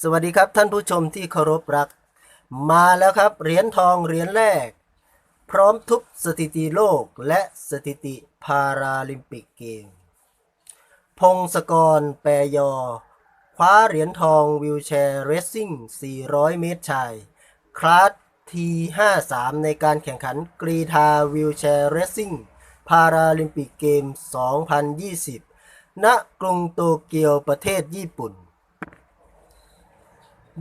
สวัสดีครับท่านผู้ชมที่เคารพรัก มาแล้วครับเหรียญทองเหรียญแรก พร้อมทุบสถิติโลกและสถิติพาราลิมปิกเกม พงศกรแปรยอ คว้าเหรียญทองวิวแชร์เรสซิ่ง 400 เมตรชาย คลาสที53ในการแข่งขันกรีธาวิวแชร์เรสซิ่งพาราลิมปิกเกม 2020 ณ กรุงโตเกียวประเทศญี่ปุ่น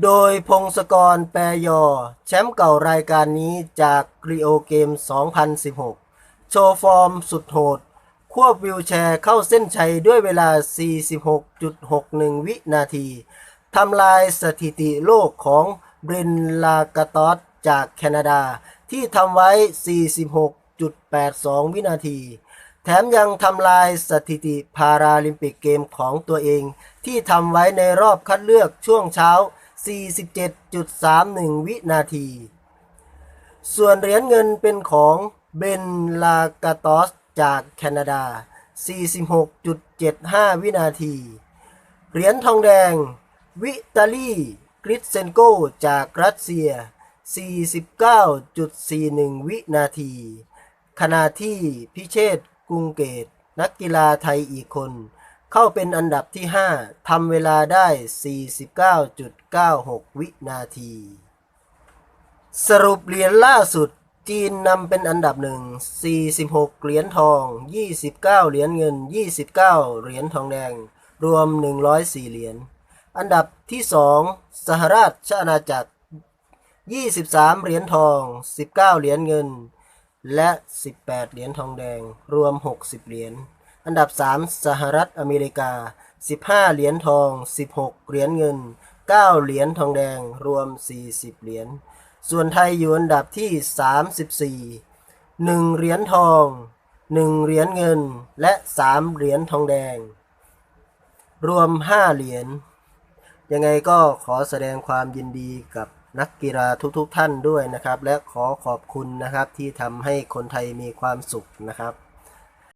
โดยพงศกรแปรยอ แชมป์เก่ารายการนี้จากริโอเกม 2016 โชว์ฟอร์มสุดโหด ควบวิวแชร์เข้าเส้นชัยด้วยเวลา 46.61 วินาที ทำลายสถิติโลกของเบรนลากาตอสจากแคนาดา ที่ทำไว้ 46.82 วินาที แถมยังทำลายสถิติพาราลิมปิกเกมของตัวเอง ที่ทำไว้ในรอบคัดเลือกช่วงเช้า 47.31 วินาที ส่วนเหรียญเงินเป็นของเบนลากาตอสจากแคนาดา 46.75 วินาที เหรียญทองแดง วิตาลีกริสเซนโกจากรัสเซีย 49.41 วินาที ขณะที่พิเชษกรุงเกต นักกีฬาไทยอีกคน เข้าเป็นอันดับที่ 5 ทำเวลาได้ 49.96 วินาที สรุปเหรียญล่าสุดจีนนำเป็นอันดับหนึ่ง 46 เหรียญทอง 29 เหรียญเงิน 29 เหรียญทองแดง รวม 104 เหรียญ อันดับที่ 2 สหราชอาณาจักร 23 เหรียญทอง 19 เหรียญเงิน และ 18 เหรียญทองแดง รวม 60 เหรียญ อันดับ 3 สหรัฐอเมริกา 15 เหรียญทอง 16 เหรียญเงิน 9 เหรียญทองแดง รวม 40 เหรียญ ส่วนไทยอยู่อันดับที่ 34 1 เหรียญทอง 1 เหรียญเงิน และ 3 เหรียญทองแดง รวม 5 เหรียญ ยังไงก็ขอแสดงความยินดีกับนักกีฬาทุกๆทท่านด้วยนะครับ และขอขอบคุณนะครับที่ทำให้คนไทยมีความสุขนะครับ